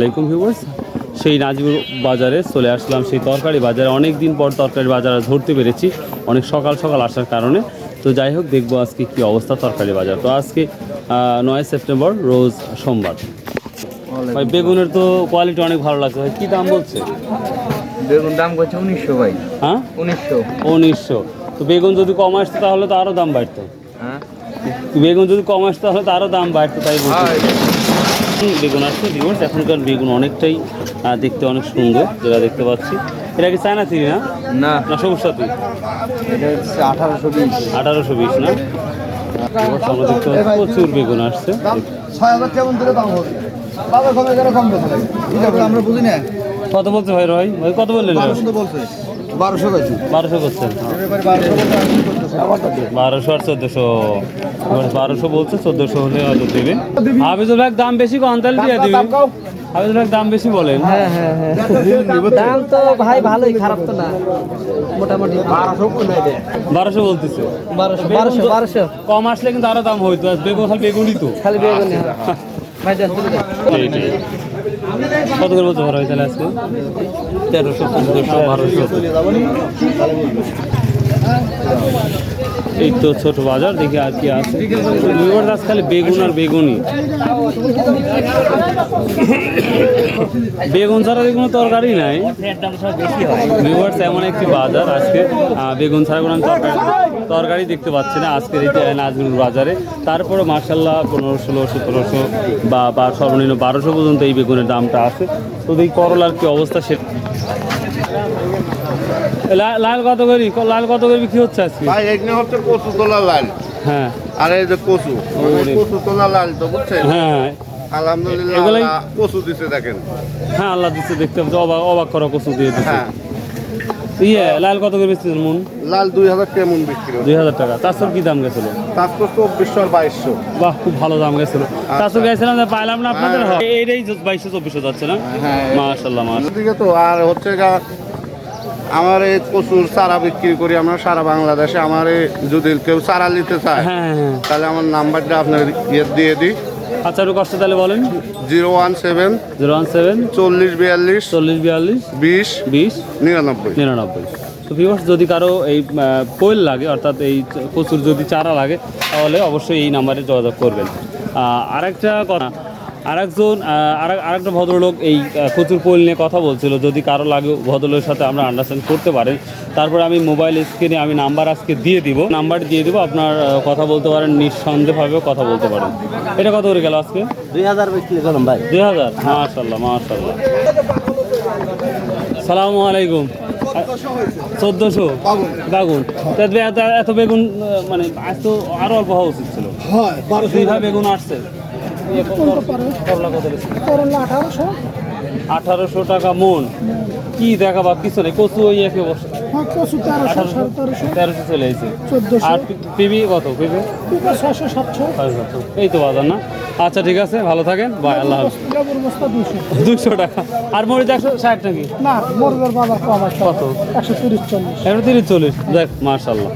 আলাইকুম ভিউয়ার্স সেই নাজিবুর বাজারে চলে আসলাম সেই তরকারি বাজারে। অনেক দিন পর তরকারি বাজারে ধরতে পেরেছি। অনেক সকাল সকাল আসার কারণে। তো যাই হোক দেখব আজকে কি অবস্থা তরকারি বাজার। তো আজকে নয় সেপ্টেম্বর রোজ সোমবার। ভাই বেগুনের তো কোয়ালিটি অনেক ভালো লাগছে। ভাই কী দাম বলছে? বেগুন দাম করছে উনিশশো ভাই। হ্যাঁ? উনিশশো। উনিশশো। তো বেগুন যদি কম আসতো তাহলে তো আরও দাম বাড়তো। হ্যাঁ। বেগুন যদি কম আসতো তাহলে তো আরও দাম বাড়তো তাই বলছি। বেগুন আসছে ভিউয়ার্স এখনকার বেগুন অনেকটাই দেখতে অনেক সুন্দর যেটা দেখতে পাচ্ছি। এটা কি চায়না থ্রি না? না। না সবুজ সাথী। এটা হচ্ছে আঠারোশো বিশ। আঠারোশো বিশ না? আমরা দেখতে পাচ্ছি প্রচুর বেগুন আসছে। ছয় হাজার কেমন দিলে দাম হবে? বাবা কমে গেলে কম বেশি লাগে এটা বলে আমরা বুঝি না। কত বলছে ভাই রয়? ভাই কত বললেন? বারোশো তো বলছে। বারোশো গেছি বারোশো করছেন বারোশো বলছে আর চোদ্দশো। বারোশো বলছে চোদ্দশো হলে হয়তো দেবে। হাফিজুল ভাই দাম বেশি কম তাহলে দিয়ে দিবি। হাফিজুল ভাই দাম বেশি বলেন। দাম তো ভাই ভালোই খারাপ তো না। মোটামুটি। বারোশো বলতেছে। বারোশো বারোশো বারোশো। কম আসলে কিন্তু আরও দাম হইতো। বেগুন খালি বেগুনই তো। খালি বেগুন ভাই যান চলে যান। এইটাই। কত করে বলতে পারো তাহলে আজকে? তেরোশো চোদ্দশো বারোশো। এই তো ছোট বাজার, দেখি আর কি আছে। ভিউয়ার্স আজ খালি বেগুন আর বেগুনই বেগুন ছাড়া কোনো তরকারি নাই। ভিউয়ার্স এমন একটি বাজার আজকে। বেগুন ছাড়া কোনো তরকারি তরকারি দেখতে পাচ্ছি না আজকের এই নাজমুল বাজারে। তারপরে মার্শাল্লাহ পনেরো ষোলো সতেরোশো বা বা সর্বনিম্ন বারোশো পর্যন্ত এই বেগুনের দামটা আছে। তো এই করলার কি অবস্থা সে লাল কত করি লাল কত করি কি হচ্ছে আজকে? ভাই এখানে হচ্ছে কচু তোলা লাল। হ্যাঁ। আর এই যে কচু কচু তোলা লাল তো বুঝছেন? হ্যাঁ। আলহামদুলিল্লাহ কচু দিছে দেখেন। হ্যাঁ আল্লাহ দিচ্ছে দেখতে পাচ্ছি অবাক অবাক করা কচু দিয়ে দিচ্ছে হ্যাঁ। ইয়ে লাল কত করে বেচতেছেন মন? লাল দুই হাজার বিক্রি দুই হাজার টাকা। কি দাম গেছিল? চব্বিশশো আর বাইশশো। বাহ খুব ভালো দাম গেছিল। তাছাড়া গেছিলাম পাইলাম না আপনাদের এইটাই বাইশশো চব্বিশশো যাচ্ছে না? হ্যাঁ। মাশাল্লাহ তো আর হচ্ছে আমার এই প্রচুর চারা বিক্রি করি আমরা সারা বাংলাদেশে। আমার এই যদি কেউ চারা নিতে চায় হ্যাঁ হ্যাঁ তাহলে আমার নাম্বারটা আপনার ইয়ে দিয়ে দিই। আচ্ছা একটু কষ্ট তাহলে বলেন। Zero one seven zero one seven চল্লিশ বিয়াল্লিশ চল্লিশ বিয়াল্লিশ বিশ বিশ নিরানব্বই। নিরানব্বই। তো ভিউয়ার্স যদি কারও এই কোয়েল লাগে অর্থাৎ এই কচুর যদি চারা লাগে তাহলে অবশ্যই এই নাম্বারে যোগাযোগ করবেন। আরেকটা কথা আরেকজন আরেকটা ভদ্রলোক এই কচুর কোয়েল নিয়ে কথা বলছিল। যদি কারও লাগে ভদ্রলোকের সাথে আমরা আন্ডারস্ট্যান্ড করতে পারেন। তারপরে আমি মোবাইল স্ক্রিনে আমি নাম্বার আজকে দিয়ে দিব। নাম্বার দিয়ে দিব আপনার কথা বলতে পারেন নিঃসন্দেহভাবেও কথা বলতে পারেন। এটা কত করে গেল আজকে? দুই হাজার ভাই। দুই হাজার? মাশাল্লাহ মাশাল্লাহ সালামু আলাইকুম। চোদ্দশো? বাগুন। এত বেগুন মানে আজ তো আরও অল্প হওয়া উচিত ছিল। দুই বেগুন আসছে। করলা আঠারোশো টাকা মন। কি দেখাবা কিছু নেই কচু ওই একই অবস্থা তেরোশো চলে এসেছে আর পিবি কত? পিবি? ছয়শো। সাতশো এই তো বাজার না? আচ্ছা ঠিক আছে ভালো থাকেন। বাই আল্লাহ দুশো টাকা। আর মরিচ একশো ষাট নাকি? না মরগের বাজার কম কত? একশো তিরিশ চল্লিশ। একশো তিরিশ চল্লিশ। দেখ মার্শাল্লাহ